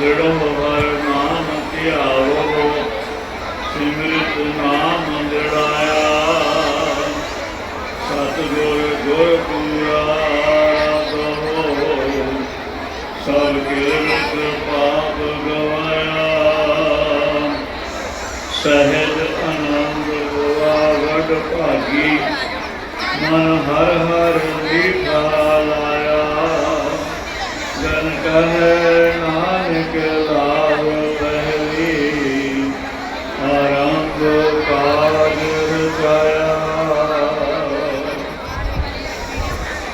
ਜੜੋ ਹਰ ਨਾਮ ਧਿਆਵੋ, ਸਿਮਰਤ ਨਾਮ ਜੜਾਇਆ ਸਤਿਗੁਰ ਗੁਰ ਪੂਰਾ ਕਹੋ ਪਾਪ ਗਵਾਇਆ। ਸਹਿਜ ਅਨੰਦ ਹੋਆ ਵਡ ਮਨ ਹਰ ਹਰ ਲੀਠਾ ਲਾਇਆ। ਜਨ ਕਹੇ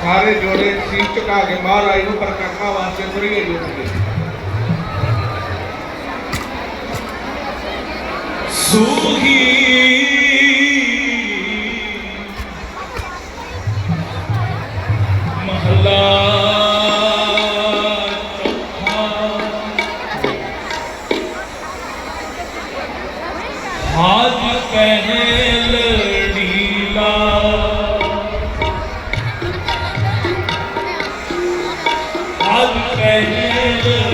ਸਾਰੇ ਜੋੜੇ ਸੀਟ ਝੁਕਾ ਕੇ ਮਹਾਰਾਜ ਨੂੰ ਪ੍ਰਕਰਮਾ ਵਾਸਤੇ ਤੁਰੀਏ ਜੁਟ ਕੇ। ਹਾਜ ਪਹਿਲ ਢੀਲਾ ਹਾਜ ਪਹਿਲ ਢੀਲਾ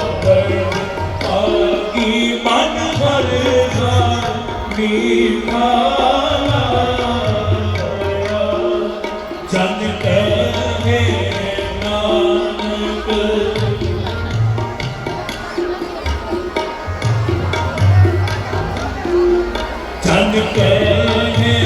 ਜਨ ਕਹੇ ਨਾਨਕ। ਜਨ ਕਹੇ